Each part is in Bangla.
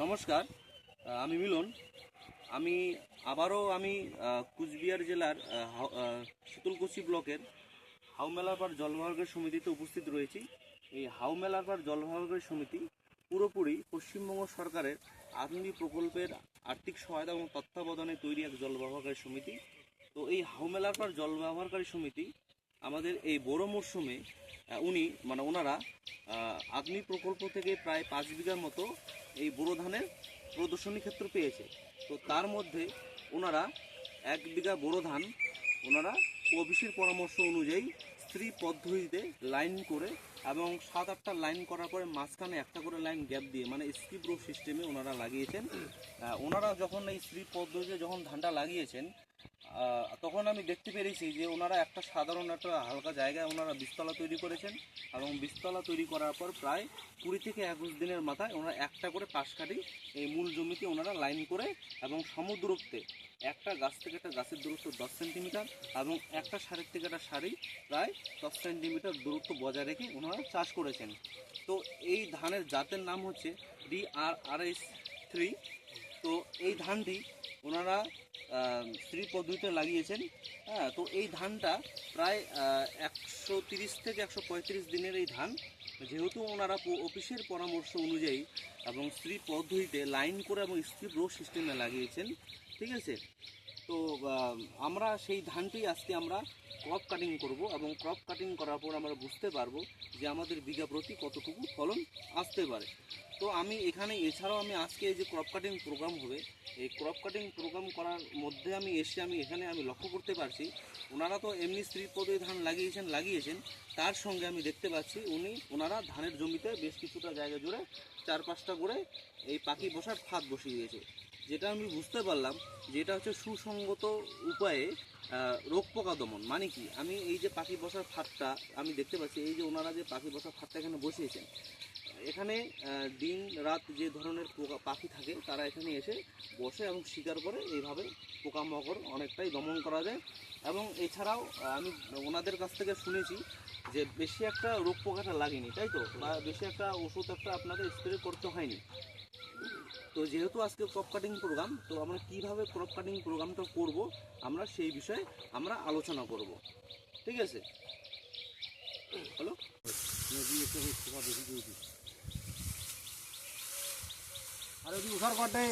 নমস্কার আমি মিলন। আমি, আবারও আমি কুচবিহার জেলার শীতলকুচি ব্লকের হাউমেলাপাড় জলভাগের সমিতিতে উপস্থিত রয়েছি। এই হাউমেলাপাড় জলভাগের সমিতি পুরোপুরি পশ্চিমবঙ্গ সরকারের আধুনিক প্রকল্পের আর্থিক সহায়তা এবং তত্ত্বাবধানে তৈরি এক জল ব্যবহারকারী সমিতি। তো এই হাউমেলাপাড় জল ব্যবহারকারী সমিতি আমাদের এই বড় মরশুমে উনি মানে ওনারা আগ্নি প্রকল্প থেকে প্রায় পাঁচ বিঘার মতো এই বোরো ধানের প্রদর্শনী ক্ষেত্র পেয়েছে। তো তার মধ্যে ওনারা এক বিঘা বোরো ধান ওনারা অফিসের পরামর্শ অনুযায়ী স্ত্রী পদ্ধতিতে লাইন করে এবং সাত আটটা লাইন করার পরে মাঝখানে একটা করে লাইন গ্যাপ দিয়ে মানে স্কিপ সিস্টেমে ওনারা লাগিয়েছেন। ওনারা যখন এই স্ত্রী পদ্ধতিতে যখন ধানটা লাগিয়েছেন তখন আমি দেখতে পেরেছি যে ওনারা একটা সাধারণ একটা হালকা জায়গায় ওনারা বীজতলা তৈরি করেছেন এবং বীজতলা তৈরি করার পর প্রায় কুড়ি থেকে একুশ দিনের মাথায় ওনারা একটা করে পাশ কাটি এই মূল জমিতে ওনারা লাইন করে এবং সমদূরত্বে একটা গাছ থেকে একটা গাছের দূরত্ব দশ সেন্টিমিটার এবং একটা সারের থেকে একটা সারি প্রায় দশ সেন্টিমিটার দূরত্ব বজায় রেখে ওনারা চাষ করেছেন। তো এই ধানের জাতের নাম হচ্ছে D R R S three. তো এই ধানটি ওনারা স্ত্রী পদ্ধতিতে লাগিয়েছেন। হ্যাঁ তো এই ধানটা প্রায় একশো থেকে একশো পঁয়ত্রিশ দিনের এই ধান। যেহেতু ওনারা অফিসের পরামর্শ অনুযায়ী এবং স্ত্রী পদ্ধতিতে লাইন করে এবং স্ত্রী রো সিস্টেমে লাগিয়েছেন, ঠিক আছে? তো আমরা সেই ধানটি আজকে আমরা ক্রপ কাটিং করব এবং ক্রপ কাটিং করার পর আমরা বুঝতে পারব যে আমাদের বিঘা প্রতি কতটুকু ফলন আসতে পারে। তো আমি এখানে, এছাড়াও আমি আজকে এই যে ক্রপ কাটিং প্রোগ্রাম হবে, এই ক্রপ কাটিং প্রোগ্রাম করার মধ্যে আমি এসে আমি এখানে আমি লক্ষ্য করতে পারছি, ওনারা তো এমনি স্ত্রী পদে ধান লাগিয়েছেন লাগিয়েছেন, তার সঙ্গে আমি দেখতে পাচ্ছি উনি, ওনারা ধানের জমিতে বেশ কিছুটা জায়গা জুড়ে চার পাঁচটা করে এই পাখি বসার ফাঁদ বসিয়ে দিয়েছে। যেটা আমি বুঝতে পারলাম যে এটা হচ্ছে সুসঙ্গত উপায়ে রোগ পোকা দমন মানে কি? আমি এই যে পাখি বসার ফাঁদটা, আমি দেখতে পাচ্ছি, এই যে ওনারা যে পাখি বসার ফাঁদটা এখানে বসিয়েছেন, এখানে দিন, রাত যে ধরনের পোকা, পাখি থাকে, তারা এখানে এসে বসে এবং শিকার করে, এইভাবে পোকামাকড় অনেকটাই দমন করা যায়। এবং এছাড়াও আমি ওনাদের কাছ থেকে শুনেছি যে বেশি একটা রোগ পোকাটা লাগেনি, তাই তো? বা বেশি একটা ওষুধ একটা আপনাদের স্প্রে করতে হয়নি। তো যেহেতু আজকে ক্রপ কাটিং প্রোগ্রাম তো আমরা কীভাবে ক্রপ কাটিং প্রোগ্রামটা করব, আমরা সেই বিষয়ে আমরা আলোচনা করব। ঠিক আছে? হ্যালো? আরে তুই উঠার কটে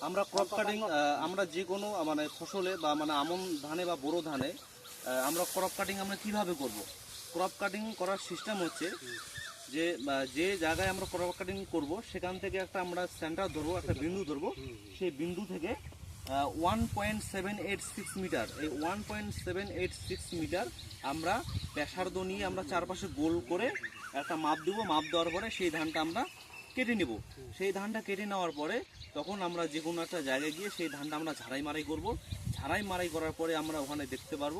আমরা ক্রপ কাটিং আমরা যে কোনো মানে ফসলে বা মানে আমন ধানে বা বোরো ধানে আমরা ক্রপ কাটিং আমরা কীভাবে করব? ক্রপ কাটিং করার সিস্টেম হচ্ছে যে যে জায়গায় আমরা ক্রপ কাটিং করব, সেখান থেকে একটা আমরা সেন্টার ধরবো, একটা বিন্দু ধরবো। সেই বিন্দু থেকে one point seven eight six metre এই one point seven eight six metre আমরা ব্যাসার্ধ নিয়ে আমরা চারপাশে গোল করে একটা মাপ দেবো। মাপ দেওয়ার পরে সেই ধানটা আমরা কেটে নেব। সেই ধানটা কেটে নেওয়ার পরে তখন আমরা যে কোনো একটা জায়গায় গিয়ে সেই ধানটা আমরা ঝাড়াই মারাই করব। ঝাড়াই মারাই করার পরে আমরা ওখানে দেখতে পারব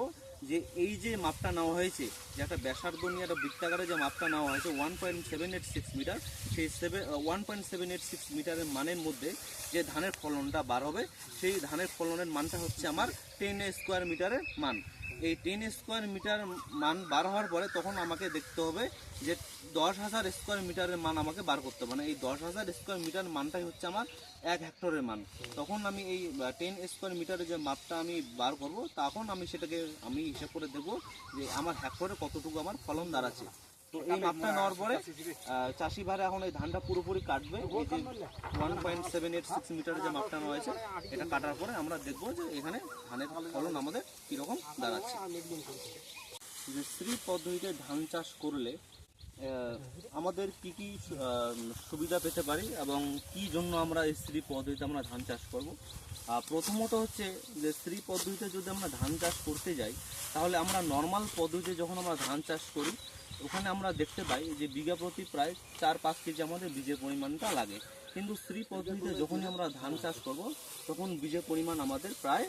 যে এই যে মাপটা নেওয়া হয়েছে, যে একটা ব্যাসার্ধ নিয়ে একটা বৃত্তাকারে যে মাপটা নেওয়া হয়েছে one point seven eight six metre সেই seven one point seven eight six মিটারের মানের মধ্যে যে ধানের ফলনটা বার হবে, সেই ধানের ফলনের মানটা হচ্ছে আমার টেন স্কোয়ার মিটারের মান। এই টেন স্কোয়ার মিটার মান বার হওয়ার পরে তখন আমাকে দেখতে হবে যে দশ হাজার স্কোয়ার মিটারের মান আমাকে বার করতে হবে। মানে এই দশ হাজার স্কোয়ার মিটার মানটাই হচ্ছে আমার এক হেক্টরের মান। তখন আমি এই টেন স্কোয়ার মিটারের যে মাপটা আমি বার করব, তখন আমি সেটাকে আমি হিসাব করে দেবো যে আমার হেক্টরে কতটুকু আমার ফলন দাঁড়াচ্ছে। তো এই মাপটা নেওয়ার পরে চাষি ভাইরা এখন এই ধানটা পুরোপুরি কাটবে। এই যে one point seven eight six মিটারের যে মাপটা নেওয়া হয়েছে এটা কাটার পরে আমরা দেখব যে এখানে ধানের ফলন আমাদের কীরকম দাঁড়াচ্ছে। যে শ্রী পদ্ধতিতে ধান চাষ করলে আমাদের কি কি সুবিধা পেতে পারি এবং কি জন্য আমরা এই শ্রী পদ্ধতিতে আমরা ধান চাষ করব? প্রথমত হচ্ছে যে শ্রী পদ্ধতিতে যদি আমরা ধান চাষ করতে যাই তাহলে আমরা নর্মাল পদ্ধতিতে যখন আমরা ধান চাষ করি ওখানে আমরা দেখতে পাই যে বিঘা প্রতি প্রায় চার পাঁচ কেজি আমাদের বীজের পরিমাণটা লাগে। কিন্তু শ্রী পদ্ধতিতে যখনই আমরা ধান চাষ করব, তখন বীজের পরিমাণ আমাদের প্রায়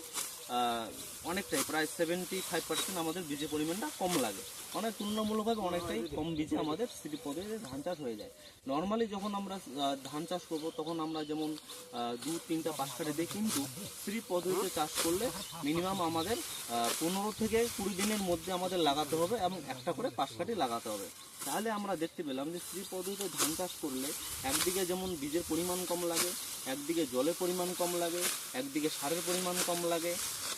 অনেকটাই, প্রায় সেভেন্টি ফাইভ পার্সেন্ট আমাদের বীজের পরিমাণটা কম লাগে। অনেক তুলনামূলকভাবে অনেকটাই কম বীজে আমাদের পদ্ধতিতে ধান চাষ হয়ে যায়। নর্মালি যখন আমরা ধান চাষ করব, তখন আমরা যেমন দু, তিনটা পাঁচ কাঠে দিই কিন্তু পদ্ধতিতে চাষ করলে মিনিমাম আমাদের পনেরো থেকে কুড়ি দিনের মধ্যে আমাদের লাগাতে হবে এবং একটা করে পাঁচ কাঠি লাগাতে হবে। তাহলে আমরা দেখতে পেলাম যে স্ত্রী পদ্ধতিতে ধান চাষ করলে একদিকে যেমন বীজের পরিমাণ কম লাগে, একদিকে জলের পরিমাণ কম লাগে, একদিকে সারের পরিমাণ কম লাগে,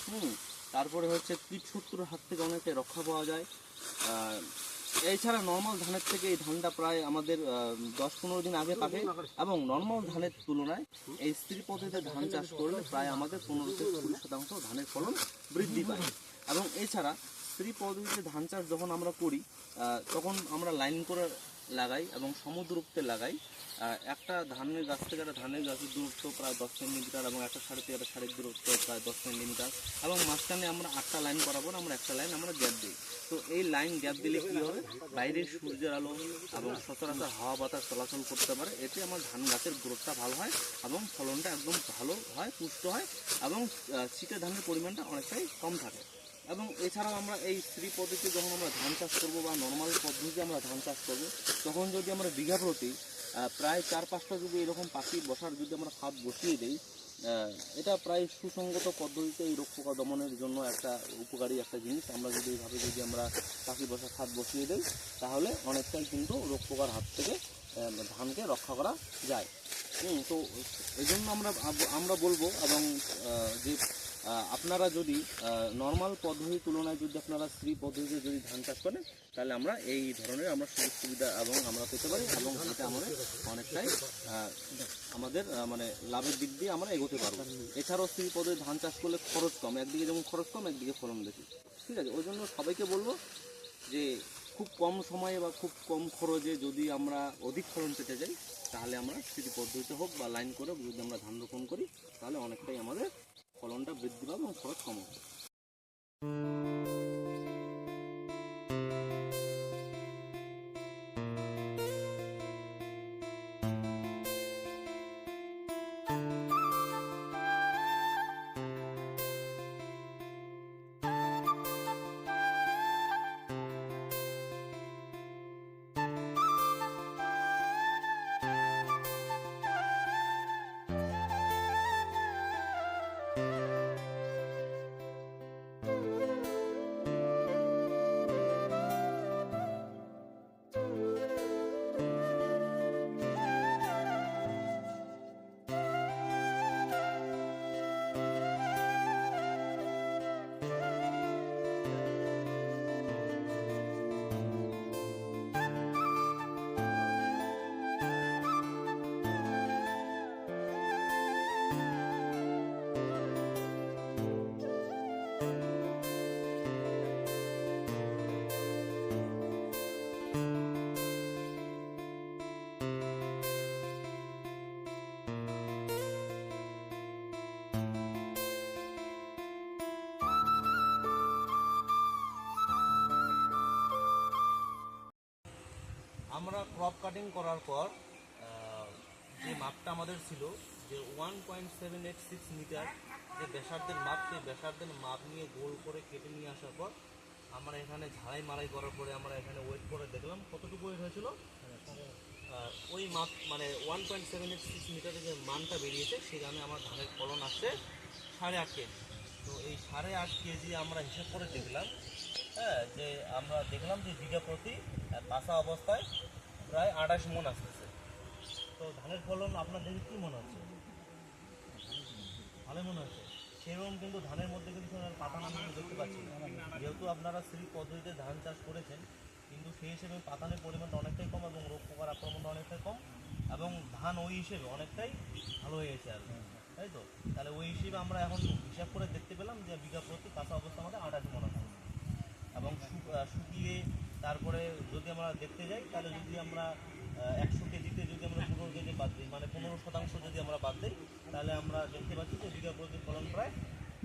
হুম, তারপরে হচ্ছে কীট শত্রুর হাত থেকে অনেকটাই রক্ষা পাওয়া যায়। এছাড়া নর্মাল ধানের থেকে এই ধানটা প্রায় আমাদের দশ পনেরো দিন আগে পাবে এবং নর্মাল ধানের তুলনায় এই স্ত্রী পদ্ধতিতে ধান চাষ করলে প্রায় আমাদের পনেরো থেকে কুড়ি শতাংশ ধানের ফলন বৃদ্ধি পায়। এবং এছাড়া স্ত্রী পদ্ধতিতে ধান চাষ যখন আমরা করি তখন আমরা লাইন করে লাগাই এবং সমদূরত্বে লাগাই। একটা ধানের গাছ থেকে একটা ধানের গাছের দূরত্ব প্রায় দশ সেন্টিমিটার এবং একটা সাড়ে থেকে একটা শাড়ির দূরত্ব প্রায় দশ সেন্টিমিটার। এবং মাঝখানে আমরা আটটা লাইন করাবো আমরা একটা লাইন, আমরা গ্যাপ দিই। তো এই লাইন গ্যাপ দিলে কী হবে? বাইরের সূর্যের আলো এবং সচরাচর হাওয়া বাতাস চলাচল করতে পারে। এতে আমার ধান গাছের গ্রোথটা ভালো হয় এবং ফলনটা একদম ভালো হয়, পুষ্ট হয় এবং শীতের ধানের পরিমাণটা অনেকটাই কম থাকে। এবং এছাড়াও আমরা এই স্ত্রী পদ্ধতি যখন আমরা ধান চাষ করব বা নর্মাল পদ্ধতিতে আমরা ধান চাষ করব, তখন যদি আমরা বিঘা প্রতি প্রায় চার পাঁচটা যদি এরকম পাখি বসার যদি আমরা ফাঁদ বসিয়ে দিই এটা প্রায় সুসংগত পদ্ধতিতে এই রোগ পোকা দমনের জন্য একটা উপকারী একটা জিনিস। আমরা যদি এইভাবে যদি আমরা পাখি বসার ফাঁদ বসিয়ে দিই, তাহলে অনেকটাই কিন্তু রোগ পোকার হাত থেকে ধানকে রক্ষা করা যায়। তো এই জন্য আমরা আমরা বলব এবং যে আপনারা যদি নর্মাল পদ্ধতির তুলনায় যদি আপনারা স্ত্রী পদ্ধতিতে যদি ধান চাষ করেন, তাহলে আমরা এই ধরনের আমরা সুযোগ সুবিধা এবং আমরা পেতে পারি এবং এটা আমাদের অনেকটাই আমাদের মানে লাভের দিক দিয়ে আমরা এগোতে পারব। এছাড়াও স্ত্রী পদ্ধতি ধান চাষ করলে খরচ কম, একদিকে যেমন খরচ কম, একদিকে ফলন বেশি। ঠিক আছে? ওই জন্য সবাইকে বলব যে খুব কম সময়ে বা খুব কম খরচে যদি আমরা অধিক ফলন পেতে যাই, তাহলে আমরা স্মৃতি পদ্ধতিতে হোক বা লাইন করে যদি আমরা ধান রোপণ করি, তাহলে অনেকটাই আমাদের ফলনটা বৃদ্ধি পাবে এবং খরচ কম হবে। আমরা ক্রপ কাটিং করার পর যে মাপটা আমাদের ছিল, যে one point seven eight six metre যে ব্যাসার্ধের মাপ, সেই ব্যাসার্ধের মাপ নিয়ে গোল করে কেটে নিয়ে আসার পর, আমরা এখানে ঝাড়াই মারাই করার পরে আমরা এখানে ওয়েট করে দেখলাম, কতটুকু ওয়েট হয়েছিল? ওই মাপ মানে one point seven eight six মিটারের যে মানটা বেরিয়েছে সেখানে আমার ধানের ফলন আসছে সাড়ে আট কেজি। তো এই সাড়ে আট কেজি আমরা হিসাব করে দেখলাম হ্যাঁ যে আমরা দেখলাম যে বিঘা প্রতি কাঁচা অবস্থায় প্রায় আঠাশ মন আসতেছে তো ধানের ফলন আপনার দেখে কী মনে হচ্ছে? ভালো মনে হচ্ছে। সেরকম কিন্তু ধানের মধ্যে কিন্তু কোনো পাতা নাম দেখতে পাচ্ছি যেহেতু আপনারা শ্রী পদ্ধতিতে ধান চাষ করেছেন, কিন্তু সেই হিসেবে পাতানের পরিমাণটা অনেকটাই কম এবং রোগ পোকার আক্রমণটা অনেকটাই কম এবং ধান ওই হিসেবে অনেকটাই ভালো হয়েছে আর কি। তাই তো? তাহলে ওই হিসেবে আমরা এখন হিসাব করে দেখতে পেলাম যে বিঘা প্রতি কাঁচা অবস্থা আমাদের আঠাশ মনে আছে। এবং শুকিয়ে তারপরে যদি আমরা দেখতে যাই, তাহলে যদি আমরা একশো কেজিতে যদি আমরা পনেরো কেজি বাদ দিই মানে পনেরো শতাংশ যদি আমরা বাদ দিই, তাহলে আমরা দেখতে পাচ্ছি যে বিঘা প্রতি ফলন প্রায়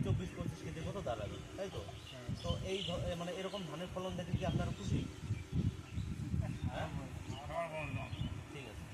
চব্বিশ পঁচিশ কেজির মতো দাঁড়াবে, তাই তো? তো এই মানে এরকম ধানের ফলন দেখে কি আপনারা খুশি? হ্যাঁ? ঠিক আছে।